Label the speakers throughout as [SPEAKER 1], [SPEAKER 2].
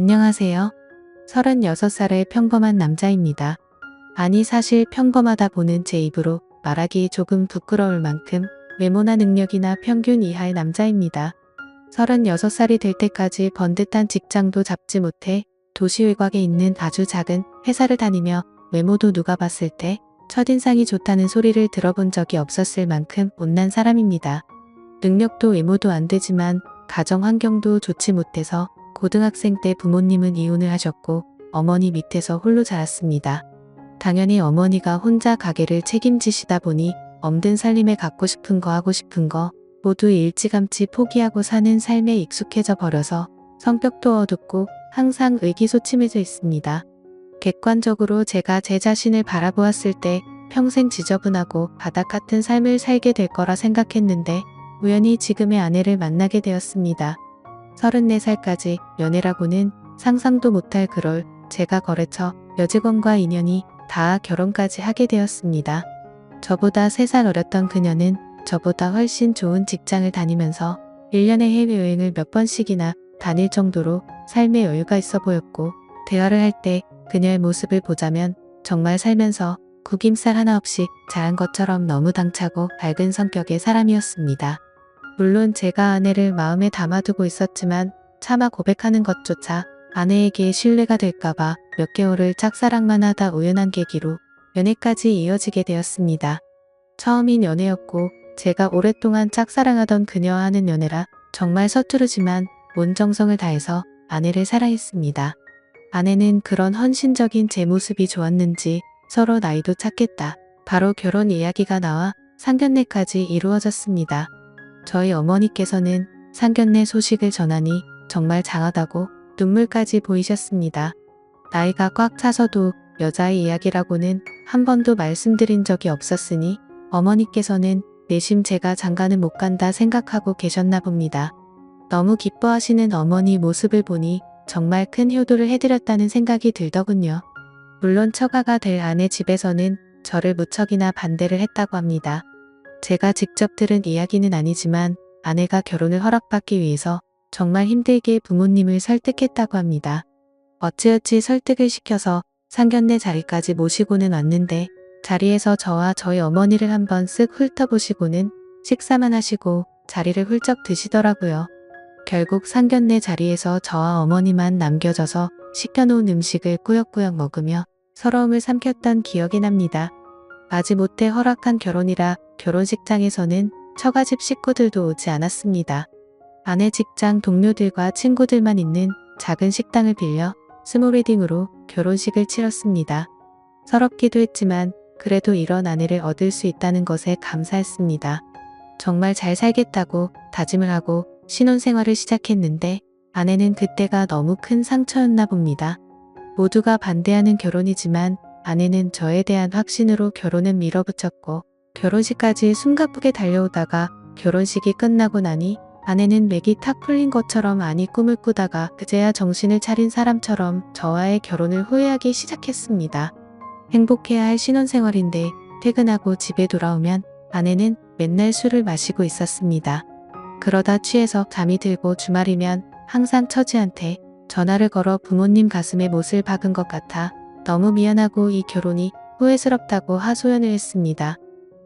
[SPEAKER 1] 안녕하세요. 36살의 평범한 남자입니다. 아니 사실 평범하다 보는 제 입으로 말하기 조금 부끄러울 만큼 외모나 능력이나 평균 이하의 남자입니다. 36살이 될 때까지 번듯한 직장도 잡지 못해 도시 외곽에 있는 아주 작은 회사를 다니며 외모도 누가 봤을 때 첫인상이 좋다는 소리를 들어본 적이 없었을 만큼 못난 사람입니다. 능력도 외모도 안 되지만 가정 환경도 좋지 못해서 고등학생 때 부모님은 이혼을 하셨고 어머니 밑에서 홀로 자랐습니다. 당연히 어머니가 혼자 가게를 책임지시다 보니 엄든 살림에 갖고 싶은 거 하고 싶은 거 모두 일찌감치 포기하고 사는 삶에 익숙해져 버려서 성격도 어둡고 항상 의기소침해져 있습니다. 객관적으로 제가 제 자신을 바라보았을 때 평생 지저분하고 바닥 같은 삶을 살게 될 거라 생각했는데 우연히 지금의 아내를 만나게 되었습니다. 34살까지 연애라고는 상상도 못할 그럴 제가 거래처 여직원과 인연이 다 결혼까지 하게 되었습니다. 저보다 3살 어렸던 그녀는 저보다 훨씬 좋은 직장을 다니면서 1년에 해외여행을 몇 번씩이나 다닐 정도로 삶의 여유가 있어 보였고 대화를 할 때 그녀의 모습을 보자면 정말 살면서 구김살 하나 없이 자란 것처럼 너무 당차고 밝은 성격의 사람이었습니다. 물론 제가 아내를 마음에 담아두고 있었지만 차마 고백하는 것조차 아내에게 신뢰가 될까봐 몇 개월을 짝사랑만 하다 우연한 계기로 연애까지 이어지게 되었습니다. 처음인 연애였고 제가 오랫동안 짝사랑하던 그녀와 하는 연애라 정말 서투르지만 온 정성을 다해서 아내를 사랑했습니다. 아내는 그런 헌신적인 제 모습이 좋았는지 서로 나이도 찾겠다. 바로 결혼 이야기가 나와 상견례까지 이루어졌습니다. 저희 어머니께서는 상견례 소식을 전하니 정말 장하다고 눈물까지 보이셨습니다. 나이가 꽉 차서도 여자의 이야기라고는 한 번도 말씀드린 적이 없었으니 어머니께서는 내심 제가 장가는 못 간다 생각하고 계셨나 봅니다. 너무 기뻐하시는 어머니 모습을 보니 정말 큰 효도를 해드렸다는 생각이 들더군요. 물론 처가가 될 아내 집에서는 저를 무척이나 반대를 했다고 합니다. 제가 직접 들은 이야기는 아니지만 아내가 결혼을 허락받기 위해서 정말 힘들게 부모님을 설득했다고 합니다. 어찌어찌 설득을 시켜서 상견례 자리까지 모시고는 왔는데 자리에서 저와 저희 어머니를 한번 쓱 훑어보시고는 식사만 하시고 자리를 훌쩍 드시더라고요. 결국 상견례 자리에서 저와 어머니만 남겨져서 시켜놓은 음식을 꾸역꾸역 먹으며 서러움을 삼켰던 기억이 납니다. 마지못해 허락한 결혼이라 결혼식장에서는 처가집 식구들도 오지 않았습니다. 아내 직장 동료들과 친구들만 있는 작은 식당을 빌려 스몰웨딩으로 결혼식을 치렀습니다. 서럽기도 했지만 그래도 이런 아내를 얻을 수 있다는 것에 감사했습니다. 정말 잘 살겠다고 다짐을 하고 신혼생활을 시작했는데 아내는 그때가 너무 큰 상처였나 봅니다. 모두가 반대하는 결혼이지만 아내는 저에 대한 확신으로 결혼을 밀어붙였고 결혼식까지 숨가쁘게 달려오다가 결혼식이 끝나고 나니 아내는 맥이 탁 풀린 것처럼 아니 꿈을 꾸다가 그제야 정신을 차린 사람처럼 저와의 결혼을 후회하기 시작했습니다. 행복해야 할 신혼생활인데 퇴근하고 집에 돌아오면 아내는 맨날 술을 마시고 있었습니다. 그러다 취해서 잠이 들고 주말이면 항상 처지한테 전화를 걸어 부모님 가슴에 못을 박은 것 같아 너무 미안하고 이 결혼이 후회스럽다고 하소연을 했습니다.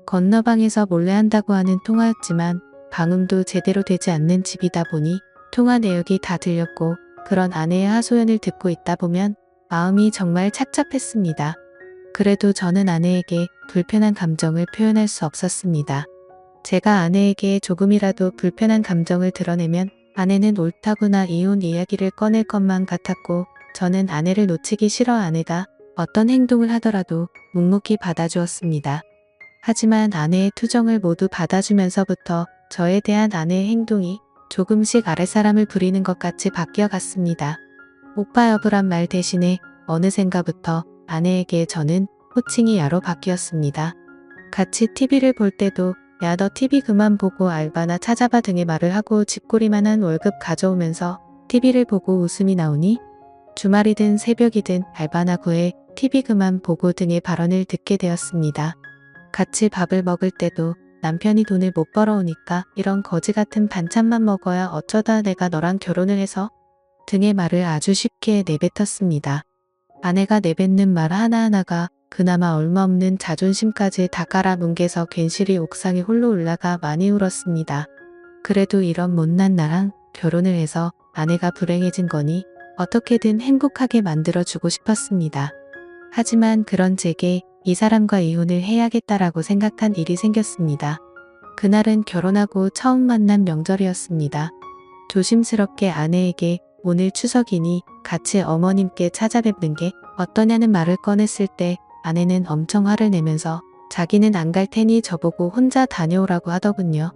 [SPEAKER 1] 건너방에서 몰래 한다고 하는 통화였지만 방음도 제대로 되지 않는 집이다 보니 통화 내역이 다 들렸고 그런 아내의 하소연을 듣고 있다 보면 마음이 정말 착잡했습니다. 그래도 저는 아내에게 불편한 감정을 표현할 수 없었습니다. 제가 아내에게 조금이라도 불편한 감정을 드러내면 아내는 옳다구나 이혼 이야기를 꺼낼 것만 같았고 저는 아내를 놓치기 싫어 아내가 어떤 행동을 하더라도 묵묵히 받아주었습니다. 하지만 아내의 투정을 모두 받아주면서부터 저에 대한 아내의 행동이 조금씩 아랫사람을 부리는 것 같이 바뀌어 갔습니다. 오빠 여부란 말 대신에 어느샌가부터 아내에게 저는 호칭이 야로 바뀌었습니다. 같이 TV를 볼 때도 야 너 TV 그만 보고 알바나 찾아봐 등의 말을 하고 집꼬리만한 월급 가져오면서 TV를 보고 웃음이 나오니 주말이든 새벽이든 알바나 구해 TV 그만 보고 등의 발언을 듣게 되었습니다. 같이 밥을 먹을 때도 남편이 돈을 못 벌어오니까 이런 거지 같은 반찬만 먹어야 어쩌다 내가 너랑 결혼을 해서 등의 말을 아주 쉽게 내뱉었습니다. 아내가 내뱉는 말 하나하나가 그나마 얼마 없는 자존심까지 다 깔아뭉개서 괜시리 옥상에 홀로 올라가 많이 울었습니다. 그래도 이런 못난 나랑 결혼을 해서 아내가 불행해진 거니 어떻게든 행복하게 만들어주고 싶었습니다. 하지만 그런 제게 이 사람과 이혼을 해야겠다라고 생각한 일이 생겼습니다. 그날은 결혼하고 처음 만난 명절이었습니다. 조심스럽게 아내에게 오늘 추석이니 같이 어머님께 찾아뵙는 게 어떠냐는 말을 꺼냈을 때 아내는 엄청 화를 내면서 자기는 안 갈 테니 저보고 혼자 다녀오라고 하더군요.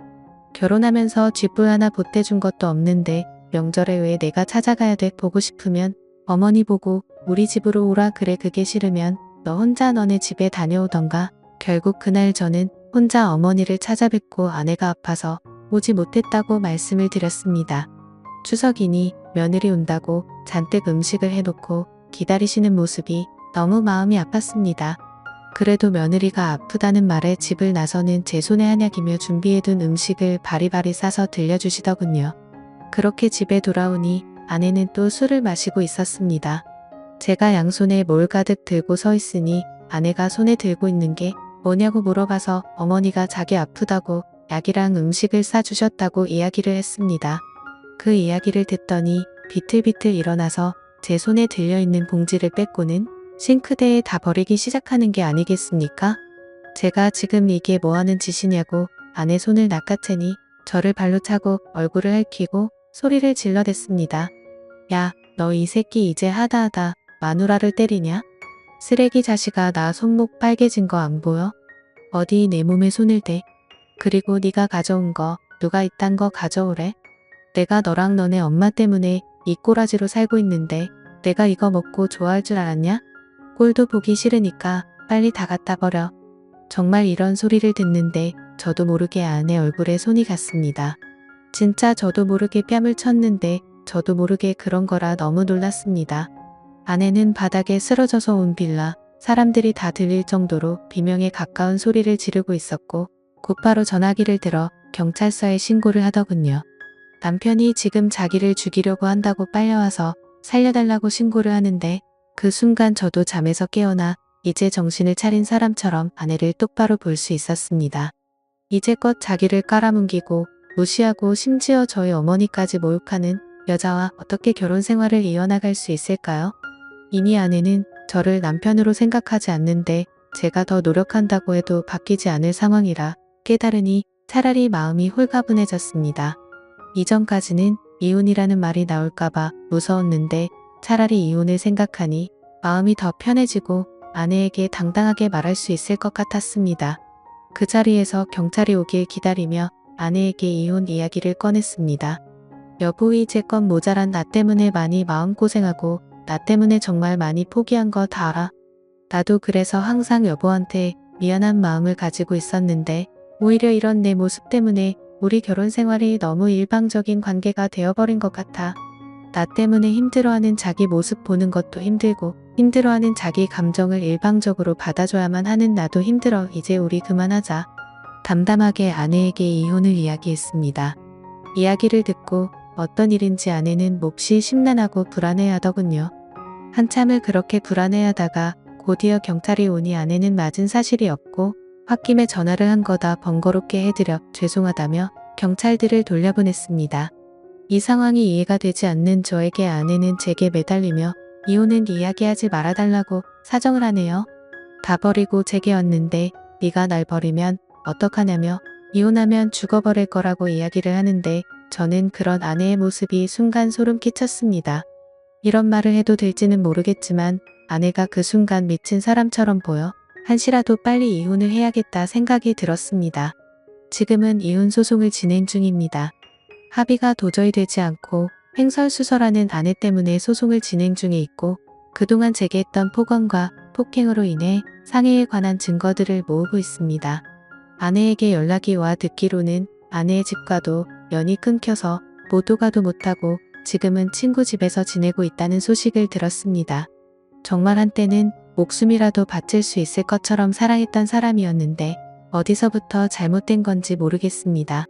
[SPEAKER 1] 결혼하면서 쥐뿔 하나 보태준 것도 없는데 명절에 왜 내가 찾아가야 돼 보고 싶으면 어머니 보고 우리 집으로 오라 그래 그게 싫으면 너 혼자 너네 집에 다녀오던가 결국 그날 저는 혼자 어머니를 찾아뵙고 아내가 아파서 오지 못했다고 말씀을 드렸습니다. 추석이니 며느리 온다고 잔뜩 음식을 해놓고 기다리시는 모습이 너무 마음이 아팠습니다. 그래도 며느리가 아프다는 말에 집을 나서는 제 손에 한약이며 준비해둔 음식을 바리바리 싸서 들려주시더군요. 그렇게 집에 돌아오니 아내는 또 술을 마시고 있었습니다. 제가 양손에 뭘 가득 들고 서 있으니 아내가 손에 들고 있는 게 뭐냐고 물어봐서 어머니가 자기 아프다고 약이랑 음식을 싸주셨다고 이야기를 했습니다. 그 이야기를 듣더니 비틀비틀 일어나서 제 손에 들려있는 봉지를 뺏고는 싱크대에 다 버리기 시작하는 게 아니겠습니까? 제가 지금 이게 뭐하는 짓이냐고 아내 손을 낚아채니 저를 발로 차고 얼굴을 핥히고 소리를 질러댔습니다. 야, 너 이 새끼 이제 하다하다 마누라를 때리냐? 쓰레기 자식아 나 손목 빨개진 거 안 보여? 어디 내 몸에 손을 대? 그리고 네가 가져온 거 누가 이딴 거 가져오래? 내가 너랑 너네 엄마 때문에 이 꼬라지로 살고 있는데 내가 이거 먹고 좋아할 줄 알았냐? 꼴도 보기 싫으니까 빨리 다 갖다 버려. 정말 이런 소리를 듣는데 저도 모르게 아내 얼굴에 손이 갔습니다. 진짜 저도 모르게 뺨을 쳤는데 저도 모르게 그런 거라 너무 놀랐습니다. 아내는 바닥에 쓰러져서 온 빌라 사람들이 다 들릴 정도로 비명에 가까운 소리를 지르고 있었고 곧바로 전화기를 들어 경찰서에 신고를 하더군요. 남편이 지금 자기를 죽이려고 한다고 빨려와서 살려달라고 신고를 하는데 그 순간 저도 잠에서 깨어나 이제 정신을 차린 사람처럼 아내를 똑바로 볼 수 있었습니다. 이제껏 자기를 깔아뭉기고 무시하고 심지어 저희 어머니까지 모욕하는 여자와 어떻게 결혼 생활을 이어나갈 수 있을까요? 이미 아내는 저를 남편으로 생각하지 않는데 제가 더 노력한다고 해도 바뀌지 않을 상황이라 깨달으니 차라리 마음이 홀가분해졌습니다. 이전까지는 이혼이라는 말이 나올까봐 무서웠는데 차라리 이혼을 생각하니 마음이 더 편해지고 아내에게 당당하게 말할 수 있을 것 같았습니다. 그 자리에서 경찰이 오길 기다리며 아내에게 이혼 이야기를 꺼냈습니다. 여보 이제껏 모자란 나 때문에 많이 마음고생하고 나 때문에 정말 많이 포기한 거 다 알아. 나도 그래서 항상 여보한테 미안한 마음을 가지고 있었는데 오히려 이런 내 모습 때문에 우리 결혼 생활이 너무 일방적인 관계가 되어버린 것 같아. 나 때문에 힘들어하는 자기 모습 보는 것도 힘들고 힘들어하는 자기 감정을 일방적으로 받아줘야만 하는 나도 힘들어. 이제 우리 그만하자. 담담하게 아내에게 이혼을 이야기했습니다. 이야기를 듣고 어떤 일인지 아내는 몹시 심란하고 불안해하더군요. 한참을 그렇게 불안해하다가 곧이어 경찰이 오니 아내는 맞은 사실이 없고 홧김에 전화를 한 거다 번거롭게 해드려 죄송하다며 경찰들을 돌려보냈습니다. 이 상황이 이해가 되지 않는 저에게 아내는 제게 매달리며 이혼은 이야기하지 말아달라고 사정을 하네요. 다 버리고 제게 왔는데 네가 날 버리면 어떡하냐며 이혼하면 죽어버릴 거라고 이야기를 하는데 저는 그런 아내의 모습이 순간 소름 끼쳤습니다. 이런 말을 해도 될지는 모르겠지만 아내가 그 순간 미친 사람처럼 보여 한시라도 빨리 이혼을 해야겠다 생각이 들었습니다. 지금은 이혼 소송을 진행 중입니다. 합의가 도저히 되지 않고 횡설수설하는 아내 때문에 소송을 진행 중에 있고 그동안 제게 했던 폭언과 폭행으로 인해 상해에 관한 증거들을 모으고 있습니다. 아내에게 연락이 와 듣기로는 아내의 집과도 연이 끊겨서 모두 가도 못하고 지금은 친구 집에서 지내고 있다는 소식을 들었습니다. 정말 한때는 목숨이라도 바칠 수 있을 것처럼 사랑했던 사람이었는데 어디서부터 잘못된 건지 모르겠습니다.